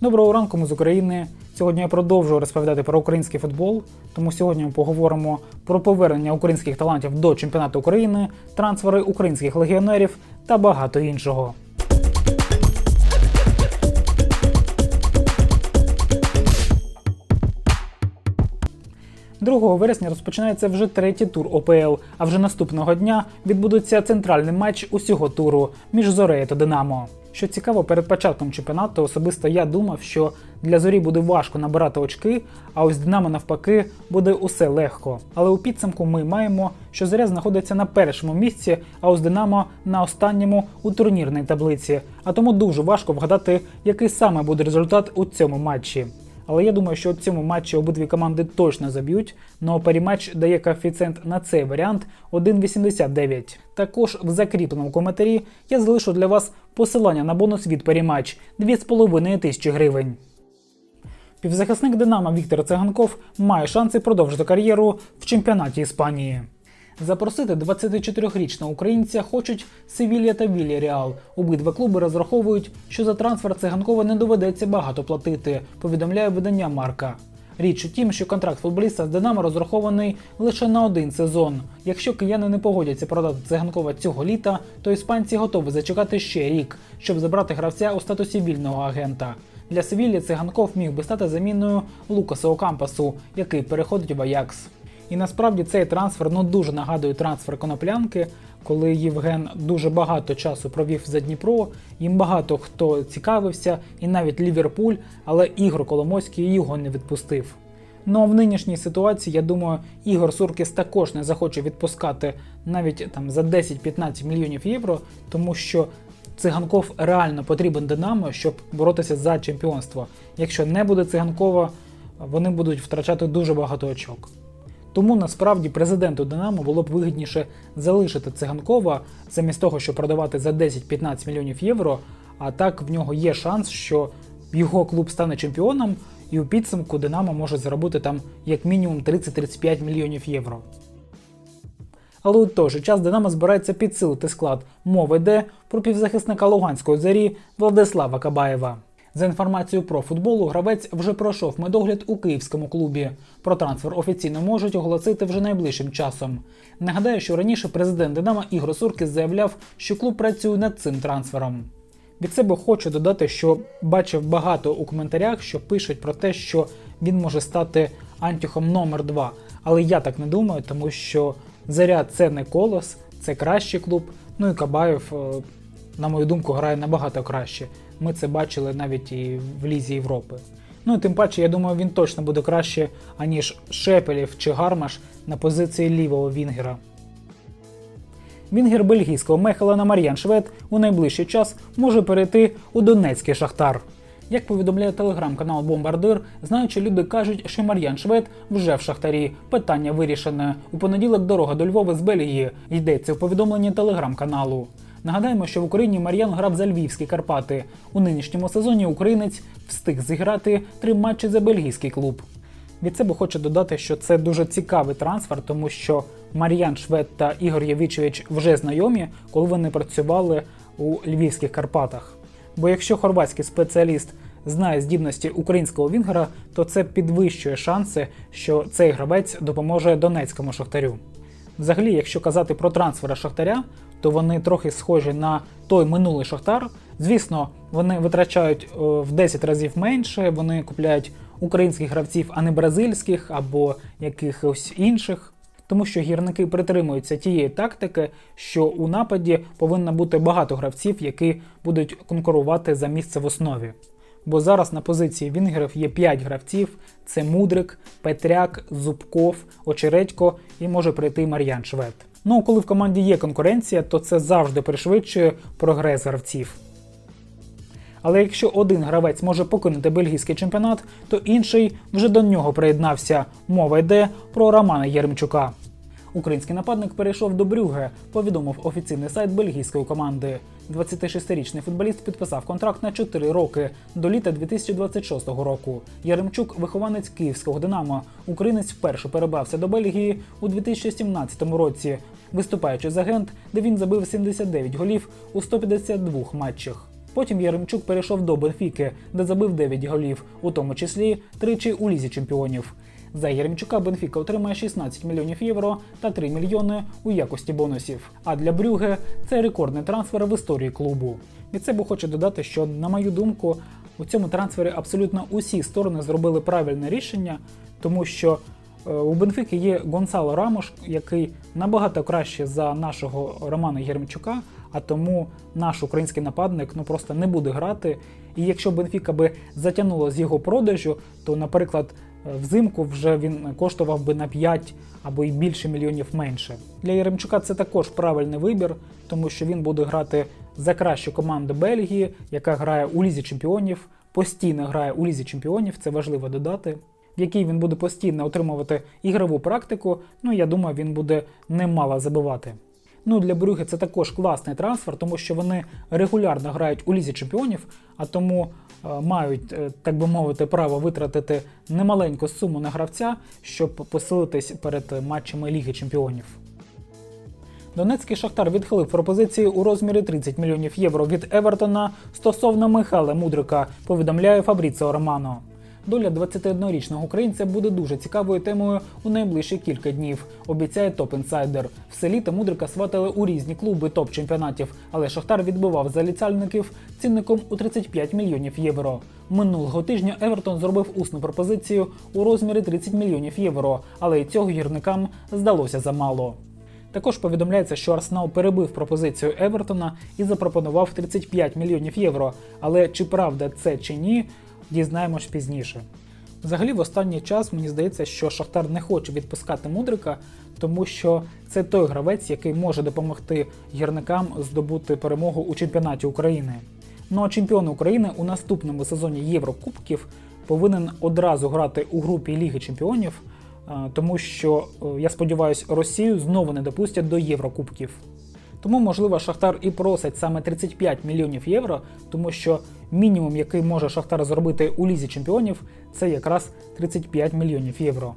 Доброго ранку, ми з України. Сьогодні я продовжую розповідати про український футбол. Тому сьогодні ми поговоримо про повернення українських талантів до чемпіонату України, трансфери українських легіонерів та багато іншого. 2 вересня розпочинається вже третій тур ОПЛ, а вже наступного дня відбудеться центральний матч усього туру між Зорею та Динамо. Що цікаво, перед початком чемпіонату особисто я думав, що для зорі буде важко набирати очки, а ось Динамо навпаки буде усе легко. Але у підсумку ми маємо, що зоря знаходиться на першому місці, а ось Динамо на останньому у турнірній таблиці. А тому дуже важко вгадати, який саме буде результат у цьому матчі. Але я думаю, що у цьому матчі обидві команди точно заб'ють. Но паріматч дає коефіцієнт на цей варіант 1,89. Також в закріпленому коментарі я залишу для вас посилання на бонус від паріматч 2,5 тисячі гривень. Півзахисник Динамо Віктор Циганков має шанси продовжити кар'єру в чемпіонаті Іспанії. Запросити 24-річного українця хочуть Севілья та Вільяреал. Обидва клуби розраховують, що за трансфер циганкова не доведеться багато платити, повідомляє видання Марка. Річ у тім, що контракт футболіста з Динамо розрахований лише на один сезон. Якщо кияни не погодяться продати циганкова цього літа, то іспанці готові зачекати ще рік, щоб забрати гравця у статусі вільного агента. Для Севілі циганков міг би стати заміною Лукаса Окампасу, який переходить в Аякс. І насправді цей трансфер ну дуже нагадує трансфер коноплянки, коли Євген дуже багато часу провів за Дніпро. Їм багато хто цікавився, і навіть Ліверпуль, але Ігор Коломойський його не відпустив. Ну а в нинішній ситуації, я думаю, Ігор Суркіс також не захоче відпускати навіть там за 10-15 мільйонів євро, тому що циганков реально потрібен Динамо, щоб боротися за чемпіонство. Якщо не буде циганкова, вони будуть втрачати дуже багато очок. Тому насправді президенту Динамо було б вигідніше залишити циганкова замість того, щоб продавати за 10-15 мільйонів євро. А так в нього є шанс, що його клуб стане чемпіоном, і у підсумку Динамо може заробити там як мінімум 30-35 мільйонів євро. Але у той же час Динамо збирається підсилити склад. Мова йде про півзахисника Луганської зорі Владислава Кабаєва. За інформацією про футболу, гравець вже пройшов медогляд у київському клубі. Про трансфер офіційно можуть оголосити вже найближчим часом. Нагадаю, що раніше президент Динамо Ігор Суркіс заявляв, що клуб працює над цим трансфером. Від себе хочу додати, що бачив багато у коментарях, що пишуть про те, що він може стати антюхом номер 2 Але я так не думаю, тому що Заря це не колос, це кращий клуб. Ну і Кабаєв, е, на мою думку, грає набагато краще. Ми це бачили навіть і в Лізі Європи. Ну і тим паче, я думаю, він точно буде краще, аніж Шепелів чи Гармаш на позиції лівого Вінгера. Вінгер бельгійського Мехелена Мар'ян Швед у найближчий час може перейти у Донецький Шахтар. Як повідомляє телеграм-канал Бомбардир, знаючи люди кажуть, що Мар'ян Швед вже в Шахтарі. Питання вирішене. У понеділок дорога до Львова з Бельгії. Йдеться в повідомленні телеграм-каналу. Нагадаємо, що в Україні Мар'ян грав за Львівські Карпати. У нинішньому сезоні українець встиг зіграти три матчі за бельгійський клуб. Від себе хочу додати, що це дуже цікавий трансфер, тому що Мар'ян Швед та Ігор Явічевич вже знайомі, коли вони працювали у Львівських Карпатах. Бо якщо хорватський спеціаліст знає здібності українського вінгера, то це підвищує шанси, що цей гравець допоможе донецькому шахтарю. Взагалі, якщо казати про трансфери Шахтаря, то вони трохи схожі на той минулий Шахтар. Звісно, вони витрачають е, в 10 разів менше, вони купляють українських гравців, а не бразильських або якихось інших. Тому що гірники притримуються тієї тактики, що у нападі повинно бути багато гравців, які будуть конкурувати за місце в основі. Бо зараз на позиції Вінгерів є 5 гравців: це Мудрик, Петряк, Зубков, Очередько і може прийти Мар'ян Швед. Ну, коли в команді є конкуренція, то це завжди пришвидшує прогрес гравців. Але якщо один гравець може покинути бельгійський чемпіонат, то інший вже до нього приєднався. Мова йде про Романа Єремчука. Український нападник перейшов до Брюге, повідомив офіційний сайт бельгійської команди. 26-річний футболіст підписав контракт на 4 роки до літа 2026 року. Яремчук, вихованець київського Динамо. Українець вперше перебрався до Бельгії у 2017 році, виступаючи за агент, де він забив 79 голів у 152 матчах. Потім Яремчук перейшов до Бенфіки, де забив 9 голів, у тому числі тричі у лізі чемпіонів. За Яремчука Бенфіка отримає 16 мільйонів євро та 3 мільйони у якості бонусів. А для Брюге це рекордний трансфер в історії клубу. Від себе хочу додати, що, на мою думку, у цьому трансфері абсолютно усі сторони зробили правильне рішення, тому що е, у Бенфіки є Гонсало Рамош, який набагато краще за нашого Романа Єремчука, а тому наш український нападник ну просто не буде грати. І якщо Бенфіка би затягнуло з його продажу, то, наприклад, взимку вже він коштував би на 5 або й більше мільйонів менше. Для Єремчука це також правильний вибір, тому що він буде грати за кращу команду Бельгії, яка грає у лізі чемпіонів, постійно грає у лізі чемпіонів, це важливо додати. В якій він буде постійно отримувати ігрову практику, ну я думаю, він буде немало забивати. Ну для Брюги це також класний трансфер, тому що вони регулярно грають у лізі чемпіонів, а тому е, мають, е, так би мовити, право витратити немаленьку суму на гравця, щоб посилитись перед матчами Ліги Чемпіонів. Донецький Шахтар відхилив пропозиції у розмірі 30 мільйонів євро від Евертона стосовно Михайла Мудрика, повідомляє Фабріціо Романо. Доля 21-річного українця буде дуже цікавою темою у найближчі кілька днів, обіцяє топ-інсайдер. Все літо Мудрика сватали у різні клуби топ-чемпіонатів, але Шахтар відбивав заліцяльників цінником у 35 мільйонів євро. Минулого тижня Евертон зробив усну пропозицію у розмірі 30 мільйонів євро, але й цього гірникам здалося замало. Також повідомляється, що Арсенал перебив пропозицію Евертона і запропонував 35 мільйонів євро. Але чи правда це чи ні, дізнаємось пізніше. Взагалі, в останній час мені здається, що Шахтар не хоче відпускати Мудрика, тому що це той гравець, який може допомогти гірникам здобути перемогу у чемпіонаті України. Ну а чемпіон України у наступному сезоні Єврокубків повинен одразу грати у групі Ліги Чемпіонів, е, тому що е, я сподіваюся, Росію знову не допустять до Єврокубків. Тому, можливо, Шахтар і просить саме 35 мільйонів євро, тому що мінімум, який може Шахтар зробити у лізі чемпіонів, це якраз 35 мільйонів євро.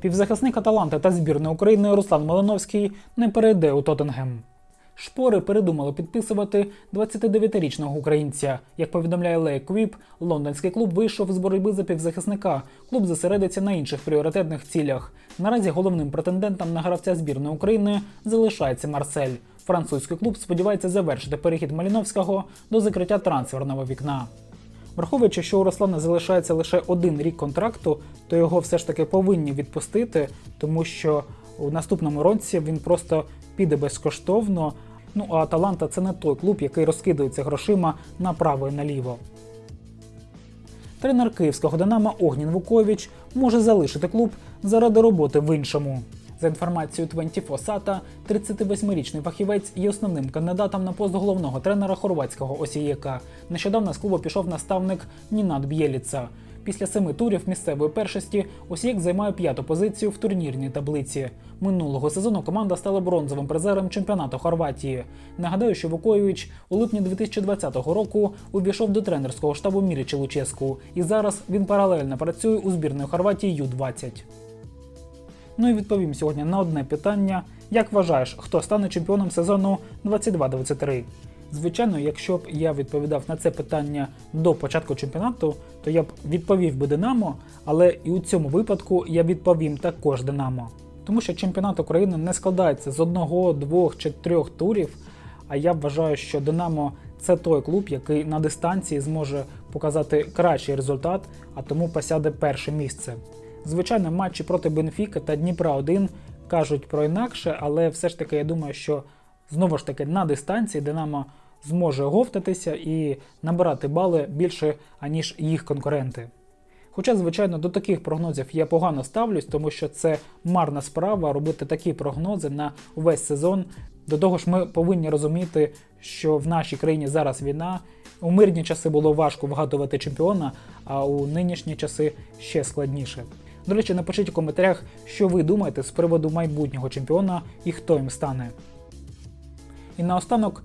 Півзахисник Аталанти та збірної України Руслан Малиновський не перейде у Тоттенгем. Шпори передумали підписувати 29-річного українця. Як повідомляє Лей Квіп, лондонський клуб вийшов з боротьби за півзахисника. Клуб зосередиться на інших пріоритетних цілях. Наразі головним претендентом на гравця збірної України залишається Марсель. Французький клуб сподівається завершити перехід Маліновського до закриття трансферного вікна. Враховуючи, що у Руслана залишається лише один рік контракту, то його все ж таки повинні відпустити, тому що у наступному році він просто піде безкоштовно. Ну а Аталанта це не той клуб, який розкидується грошима направо і наліво. Тренер київського Динамо Огнін Вукович може залишити клуб заради роботи в іншому. За інформацією 24 Sata, 38-річний фахівець є основним кандидатом на пост головного тренера хорватського Осієка. Нещодавно з клубу пішов наставник Нінат Б'єліца. Після семи турів місцевої першості Осієк займає п'яту позицію в турнірній таблиці. Минулого сезону команда стала бронзовим призером чемпіонату Хорватії. Нагадаю, що Вукоєвич у липні 2020 року увійшов до тренерського штабу Мірічі Луческу, і зараз він паралельно працює у збірної Хорватії Ю-20. Ну і відповім сьогодні на одне питання: як вважаєш, хто стане чемпіоном сезону 22-23? Звичайно, якщо б я відповідав на це питання до початку чемпіонату, то я б відповів би Динамо, але і у цьому випадку я відповім також Динамо. Тому що чемпіонат України не складається з одного, двох чи трьох турів. А я вважаю, що Динамо це той клуб, який на дистанції зможе показати кращий результат, а тому посяде перше місце. Звичайно, матчі проти Бенфіка та Дніпра 1 кажуть про інакше, але все ж таки я думаю, що знову ж таки на дистанції Динамо зможе говтатися і набирати бали більше, аніж їх конкуренти. Хоча, звичайно, до таких прогнозів я погано ставлюсь, тому що це марна справа робити такі прогнози на весь сезон. До того ж, ми повинні розуміти, що в нашій країні зараз війна. У мирні часи було важко вгадувати чемпіона, а у нинішні часи ще складніше. До речі, напишіть у коментарях, що ви думаєте з приводу майбутнього чемпіона і хто їм стане. І наостанок,